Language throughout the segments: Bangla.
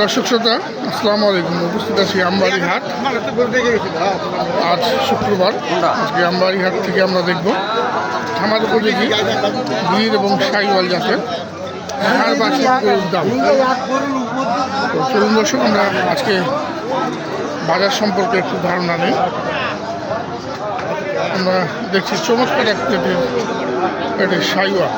দর্শক শ্রোতা, আসসালামু আলাইকুম। উপস্থিত আছি আমবাড়ি হাট আজ শুক্রবার। আজকে আমবাড়ি হাট থেকে আমরা দেখব থামার উপযোগী বীর এবং সাইওয়াল জাতের বাছুর গরুর দাম। তো চলুন দর্শক, আমরা আজকে বাজার সম্পর্কে একটু ধারণা নেই। আমরা দেখছি চমৎকার এক প্লেটের প্লেটের সাইওয়াল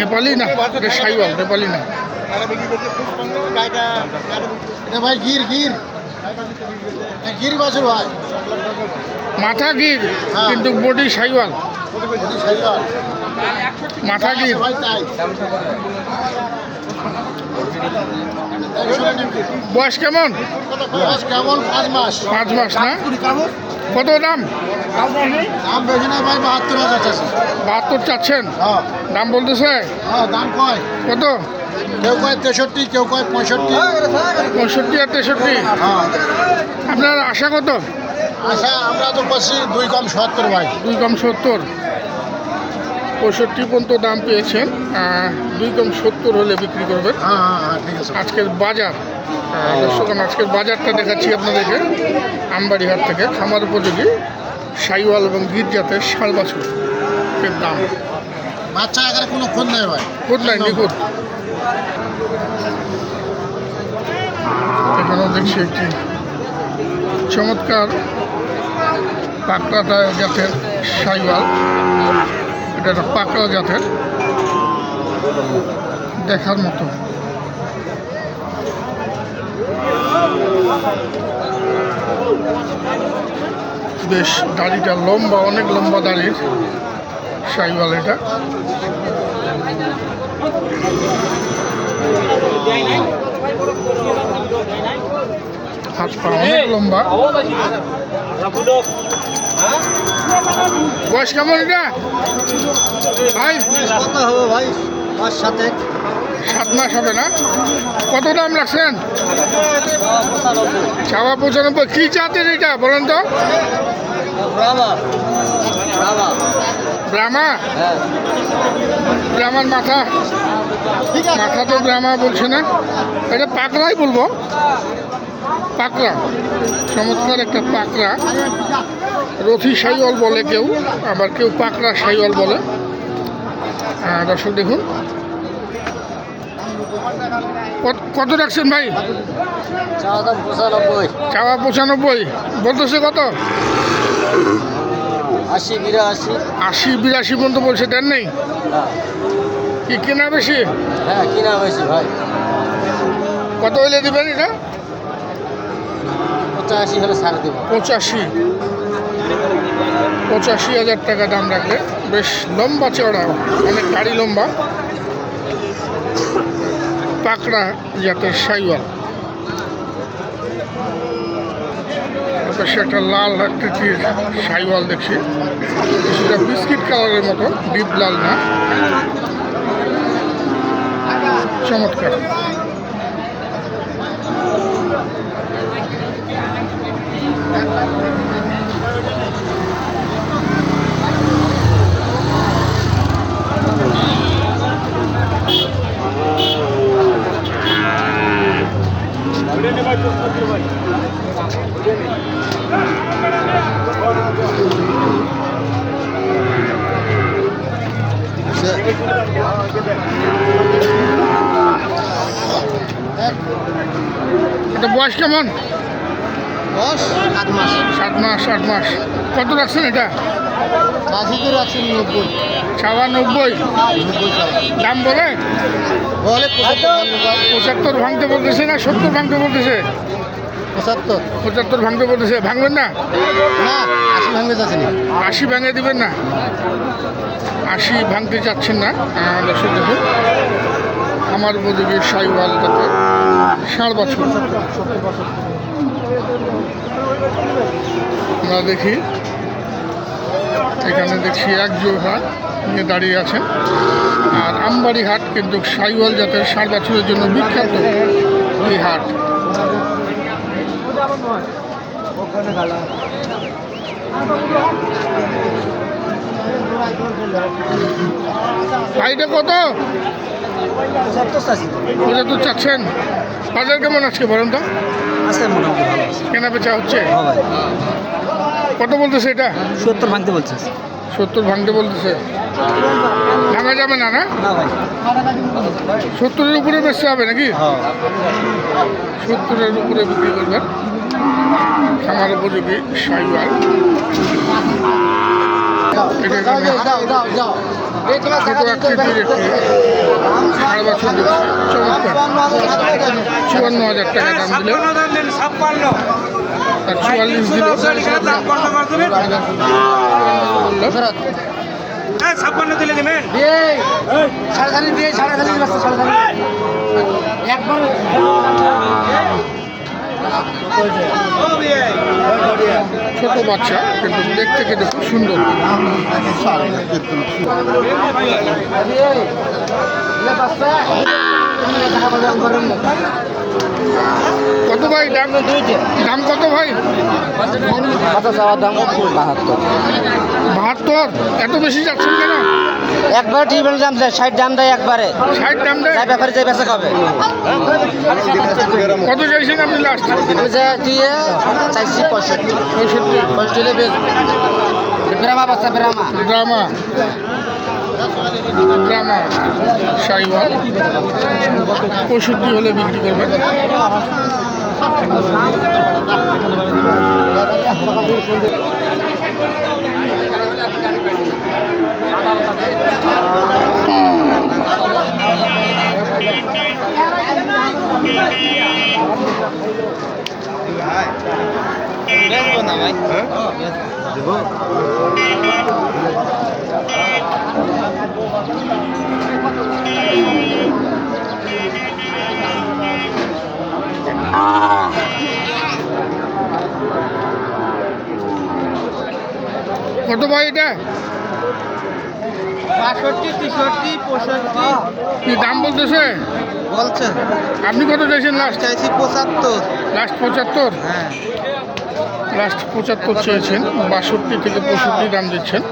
নেপালি না এটা সাইওয়াল নেপালি না। এটা ভাই গির গির। এটা গির বাছুর ভাই। মাথা গির কিন্তু বডি সাইওয়াল। মাথা গির। ভাই তাই। বয়স কেমন? বয়স কেমন? পাঁচ মাস। পাঁচ মাস না? কত দাম? দাম বেশি না ভাই বাহাত্তর হাজার চাষি বাহাত্তর চাচ্ছেন? হ্যাঁ। দাম বলতেছে? হ্যাঁ দাম কয়? কত? কেউ কয় তেষট্টি কেউ কয় পঁয়ষট্টি। পঁয়ষট্টি আর তেষট্টি? হ্যাঁ। আপনার আশা কত? আশা আমরা তো করছি দুই কম সত্তর ভাই। দুই কম সত্তর। পঁয়ষট্টি পর্যন্ত দাম পেয়েছেন দুই কম সত্তর হলে বিক্রি করবেন। হ্যাঁ হ্যাঁ হ্যাঁ ঠিক আছে। আজকের বাজার দর্শক আজকের বাজারটা দেখাচ্ছি আপনাদেরকে। আমবাড়ি হাট থেকে খামার উপযোগী সাইওয়াল এবং গির জাতের বাছুর এর দাম। বাচ্চা আকারে কোনো খুন নেই ভাই। খুদ নাই নিখুঁত এখানেও দেখছি একটি চমৎকার পাকড়াটা জাতের সাইওয়াল। এটা একটা পাকড়া জাতের। দেখার মতো। বেশ, দাড়িটা লম্বা, অনেক লম্বা দাড়ির। সাইওয়াল এটা। হাত পা অনেক লম্বা। বয়স কেমন এটা? ভাই? কত হবে ভাই পাঁচ সাথে সাত মাস হবে না? কত দাম রাখছেন? চাওয়া পঁচানব্বই। কী জাতের এটা বলেন তো? ব্রাহ্মা। ব্রাহ্মার মাথা? ঠিক মাথা তো ব্রাহ্মা বলছে না? এটা পাকড়াই বলব। পাকড়া চমৎকার একটা পাকড়া। রথি সাইওয়াল বলে কেউ আবার কেউ পাকড়া সাইওয়াল বলে। দর্শক দেখুন। কত- কত রাখছেন ভাই? চাওয়া দাম পঁচানব্বই। বলতেছে কত? আশি বিরাশি। আশি বিরাশি পর্যন্ত বলছে দেন নেই? কি কেনা বেশি? হ্যাঁ কিনা হয়েছে ভাই। কত হইলে দেবেন এটা? পঁচাশি হলে ছাড় দেবো। পঁচাশি। পঁচাশি হাজার টাকা দাম রাখলে বেশ লম্বা চড়া অনেক গাড়ি লম্বা। পাকড়া জাতের সাইওয়াল। পাশে একটা লাল আকৃতির সাইওয়াল দেখছি। সেটা বিস্কিট কালারের মতো, ডিপ লাল না। চমৎকার। এটা বয়স কেমন? দশ সাত মাস। সাত মাস আট মাস। কত রাখছেন এটা? আশি করে নব্বই। ছাওয়া নব্বই? নব্বই দাম বলে? বলে পঁচাত্তর ভাঙতে বলতেছে না সত্তর ভাঙতে বলতেছে? পঁচাত্তর। পঁচাত্তর ভাঙতে বলতেছে। ভাঙবেন না? না আশি ভাঙবে যাচ্ছে না। আশি ভাঙে দিবেন না? আশি ভাঙতে চাচ্ছেন না? দর্শক দেখুন। আমার উপযোগী সাইওয়াল যাতে ষাঁড় বছর। আমরা দেখি, এখানে দেখছি এক জোড়া নিয়ে দাঁড়িয়ে আছে। আর আমবাড়ি হাট কিন্তু সাইওয়াল জাতের ষাঁড় বাছুরের জন্য বিখ্যাত এই হাট। ভাইটা কত? পঁচাত্তর চাচ্ছেন? বাজার কেমন আজকে বলেন তো কেনা বেচা হচ্ছে? হ্যাঁ কত বলতেছে এটা? সত্তর ভাঙতে বলছে সত্তর ভাঙতে বলতেছে। ভাঙা যাবে না না? সত্তরের উপরে বেচতে হবে নাকি? হ্যাঁ। সত্তরের উপরে বিক্রি করবেন। খামার উপযোগী সাইবার চুয়ান্ন হাজার টাকা দাম দিল চুয়াল্লিশ দিল তুলে দেবেন দিয়ে সাড়ে দিয়ে সাড়ে সাড়ে একবার ছোট বাচ্চা কিন্তু দেখতে কিন্তু খুব সুন্দর। কত ভাই? দাম দাম কত ভাই? কত চাওয়ার দাম বাহাত্তর? বাহাত্তর এত বেশি যাচ্ছেন কেন? একবার টিউবেল দাম দেয় ষাট দাম দেয় একবারে। ষাট দাম দেয়? যাই ব্যাপারে যে বেচা খাবে কত চাইছেন আপনি লাস্ট আমি যে দিয়ে চাইছি পঁয়ষট্টি। পঁয়ষট্টি পঁয়ষট্টি বেচবো। বাচ্চা ব্রাহ্মা। ড্রামা ড্রামা সাইওয়াল পঁয়ষট্টি হলে বিক্রি করবেন। কত ভাই এটা? বাষট্টি তেষট্টি পঁয়ষট্টি। কি দাম বলতেছে? বলছে। আপনি কত চাইছেন লাস্ট চাইছি পঁচাত্তর। লাস্ট পঁচাত্তর? হ্যাঁ। লাস্ট পঁচাত্তর চেয়েছেন বাষট্টি থেকে পঁয়ষট্টি দাম দিচ্ছেন।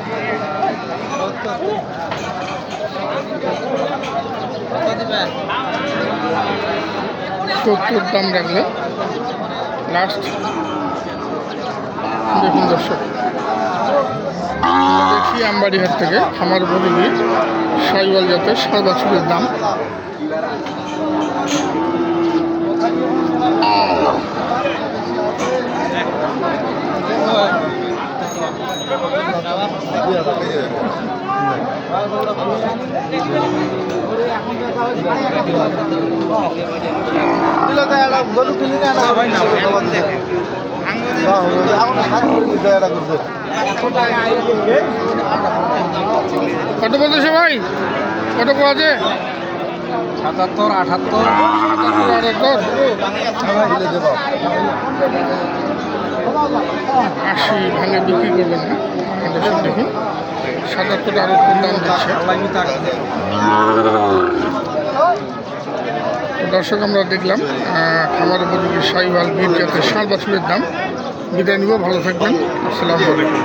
সত্তর দাম রাখলেন লাস্ট দেখুন দর্শক দেখি আমবাড়িহাট থেকে, খামার উপযোগী সাইওয়াল জাতের সাত বছরের দাম। গরু কিনে না কত বলতেছে ভাই? কত আছে সাতাত্তর আঠাত্তর আটাত্তর আশি ভাঙে বিক্রি করবেন না দেখুন। সাতাত্তর আরও দাম দিচ্ছে। দর্শক, আমরা দেখলাম খামার উপযোগী সাইওয়াল জাতের ষাট বছরের দাম। বিদায় নিব, ভালো থাকবেন। আসসালামু আলাইকুম।